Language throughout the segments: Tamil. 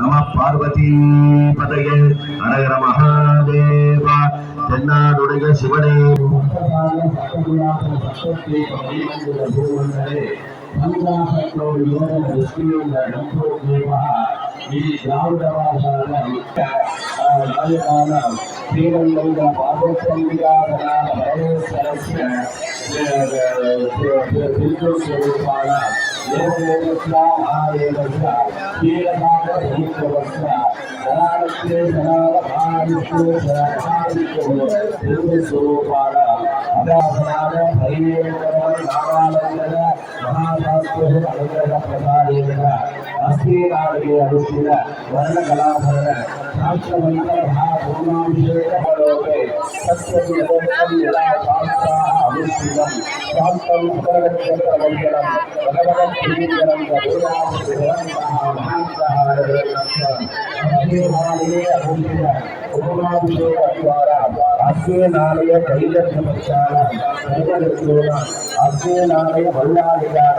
நம பார்வதி பதையே அரகர மகாதேவா. தென்னாடுடைய சிவனே. திருக்கோள் ಅಸ್ಥಿರಾಡಿಗೆ ಅನುಷ್ಠಿತ ವರ್ಣಕಲಾಭರಣ ಸಾಕ್ಷಮಂತ್ರಭಾಭೂಮಾಭಿಷೇಕಪರೋಪೆ ಸತ್ಯವಿದಂ ಯದಾ ಸಾಂಸ್ತಾ ಅನುಷ್ಠಿತಂ ಸಾಂಸ್ತಂ ಉಪರಕ್ಷತ್ರಮಂಡಲಂ ಭಗವದ್ அஸ்வேனாலய கைலட்ச பட்சான அஸ்வேனாலய வல்லாலிகான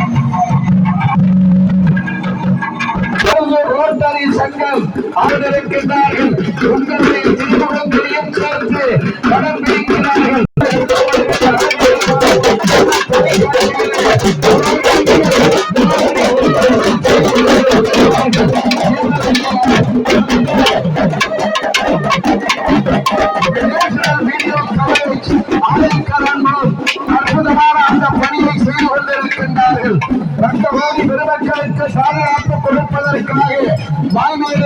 ஆதரிக்கின்றார்கள் உங்களுடைய திருமுகத்தையும் சேர்த்து படம் பிடிக்கிறார்கள். அற்புதமான அந்த பணியை செய்து கொண்டிருக்கின்றார்கள். பெருமக்களுக்கு பாதுகாப்பு கொடுப்பதற்காக வாய்மையை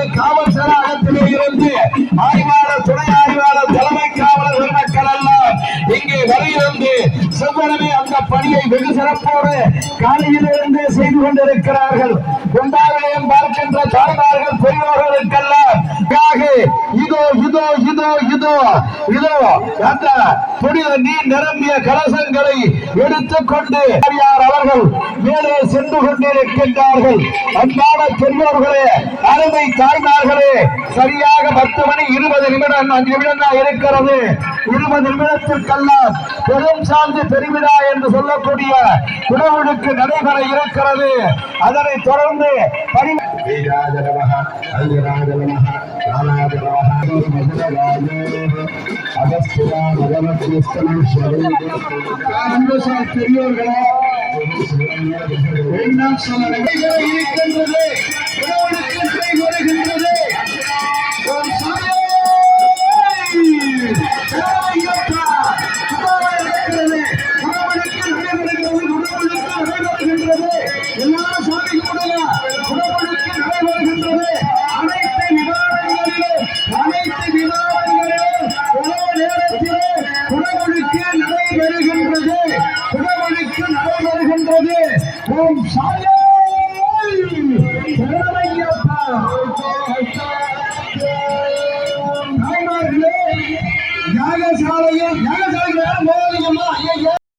ஆய்வாளர் துணை ஆய்வாளர் தலைமை காவலர் பெருமக்கள் எல்லாம் இங்கே வருகிறது. செவ்வனமே அந்த பணியை வெகு சிறப்போடு காலையிலிருந்து செய்து கொண்டிருக்கிறார்கள். குண்டாவிலையும் பார்க்கின்ற தாய்மார்கள் பெரியோர்களுக்கெல்லாம் ஆக, இதோ இதோ இதோ இதோ. இதோ அந்த புனித நீர் நிரம்பிய கலசங்களை எடுத்துக்கொண்டு யார் அவர்கள் மேலே சென்று கொண்டிருக்கின்றார்கள். அன்பான பெரியோர்களே அருமை தாய்மார்களே சரியாக பத்து மணி இருபது நிமிடம் அஞ்சு நிமிடம் தான் இருக்கிறது. இருபது நிமிடத்திற்கெல்லாம் பெரும் சார்ந்து பெருமிடா என்று சொல்லக்கூடிய உணவுக்கு நடைபெற இருக்கிறது. அதனை தொடர்ந்து பணி வீராஜ நமः அஞ்சனாஜ நமः நானாஜ நமः அகஸ்தியா பகவத்ஸ்தனம் அன்புசார் பெரியோர்களே என்ன சொல்ல நடைபெற இருக்கின்றது Gonzalez. ¡Qué bellota!